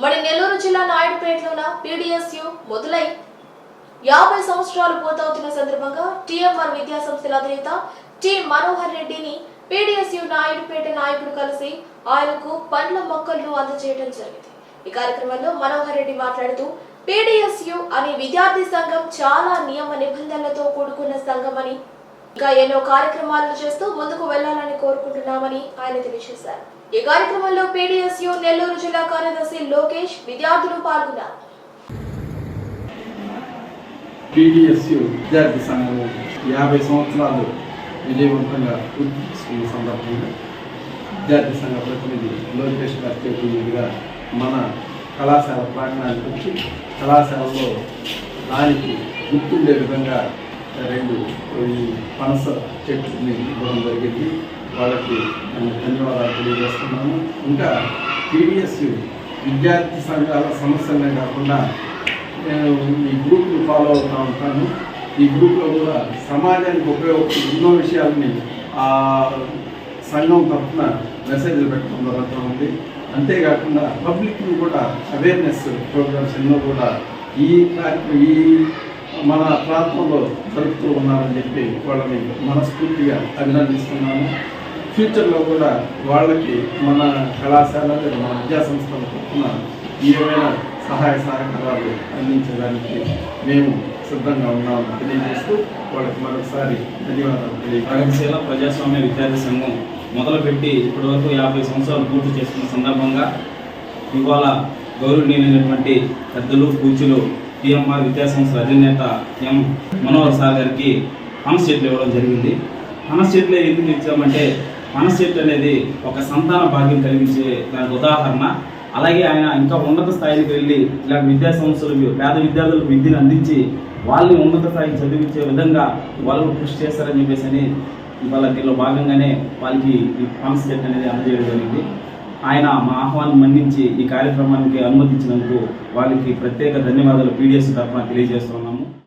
ఉమ్మడి నెల్లూరు జిల్లా నాయుడుపేటలోన పీడిఎస్యు మొదలై యాభై సంవత్సరాలు పూర్తవుతున్న సందర్భంగా టీఎంఆర్ విద్యా సంస్థల అధినేత టి మనోహర్ రెడ్డిని పీడిఎస్యు నాయుడుపేట నాయకుడు కలిసి ఆయనకు పండ్ల మొక్కలను అందజేయడం జరిగింది. ఈ కార్యక్రమంలో మనోహర్ రెడ్డి మాట్లాడుతూ పీడిఎస్యు అనే విద్యార్థి సంఘం చాలా నియమ నిబంధనలతో కూడుకున్న సంఘం అని ఇంకా ఎన్నో కార్యక్రమాలను చేస్తూ ముందుకు వెళ్ళాలని కోరుకుంటున్నామని ఆయన తెలియజేశారు. ఈ కార్యక్రమంలో పీడిఎస్యు నెల్లూరు జిల్లా కార్యదర్శి లోకేష్ విద్యార్థులు పాల్గొన్నారు. పీడిఎస్యు విద్యార్థి సంఘం యాభై సంవత్సరాలు విజయవంతంగా పూర్తి చేసుకున్న సందర్భంగా విద్యార్థి సంఘ ప్రతినిధి లోకేష్ గారి మన కళాశాల ప్రాంగణానికి వచ్చి కళాశాలలో దానికి గుర్తుండే విధంగా రెండు పనస చెట్టుని ఇవ్వడం జరిగింది. వాళ్ళకి ధన్యవాదాలు తెలియజేస్తున్నాను ఇంకా టీడీఎస్ విద్యార్థి సంఘాల సమస్యలనే కాకుండా నేను ఈ గ్రూప్ను ఫాలో అవుతూ ఉంటాను ఈ గ్రూప్లో కూడా సమాజానికి ఉపయోగపడే ఎన్నో విషయాలని ఆ సంఘం తరఫున మెసేజ్లు పెట్టడం జరుగుతూ ఉంది. అంతేకాకుండా పబ్లిక్ని కూడా అవేర్నెస్ ప్రోగ్రామ్స్ ఎన్నో కూడా ఈ ఈ మన ప్రాంతంలో జరుపుతూ ఉన్నారని చెప్పి వాళ్ళని మనస్ఫూర్తిగా అభినందిస్తున్నాము. ఫ్యూచర్లో కూడా వాళ్ళకి మన కళాశాల లేదా మన విద్యా సంస్థల తరఫున ఏమైనా సహాయ సహకారాలు అందించడానికి మేము సిద్ధంగా ఉన్నామని తెలియజేస్తూ వాళ్ళకి మరొకసారి ధన్యవాదాలు తెలియజేస్తాను ప్రజాస్వామ్య విద్యార్థి సంఘం మొదలుపెట్టి ఇప్పటివరకు యాభై సంవత్సరాలు పూర్తి చేసుకున్న సందర్భంగా ఇవాళ గౌరవనీయులైనటువంటి పెద్దలు పూచులు టీఎంఆర్ విద్యాసంస్థల అధినేత ఎం. మనోహర్ సార్ గారికి పనస్ చెట్లు ఇవ్వడం జరిగింది. పనస్ చెట్లు ఎందుకు ఇచ్చామంటే పనస్ అనేది ఒక సంతాన భాగ్యం కలిగించే దానికి ఉదాహరణ. అలాగే ఆయన ఇంకా ఉన్నత స్థాయికి వెళ్ళి ఇలాంటి విద్యా సంస్థలకు పేద విద్యార్థులకు విద్యను అందించి వాళ్ళని ఉన్నత స్థాయికి చదివించే విధంగా వాళ్ళు కృషి చేస్తారని చెప్పేసి అని ఇవాళ దీనిలో భాగంగానే వాళ్ళకి ఈ ఫండ్స్ అనేది అందజేయడం జరిగింది. ఆయన మా ఆహ్వానం మన్నించి ఈ కార్యక్రమానికి అనుమతించినందుకు వాళ్ళకి ప్రత్యేక ధన్యవాదాలు. పీడిఎస్ తరఫున తెలియజేస్తున్నాము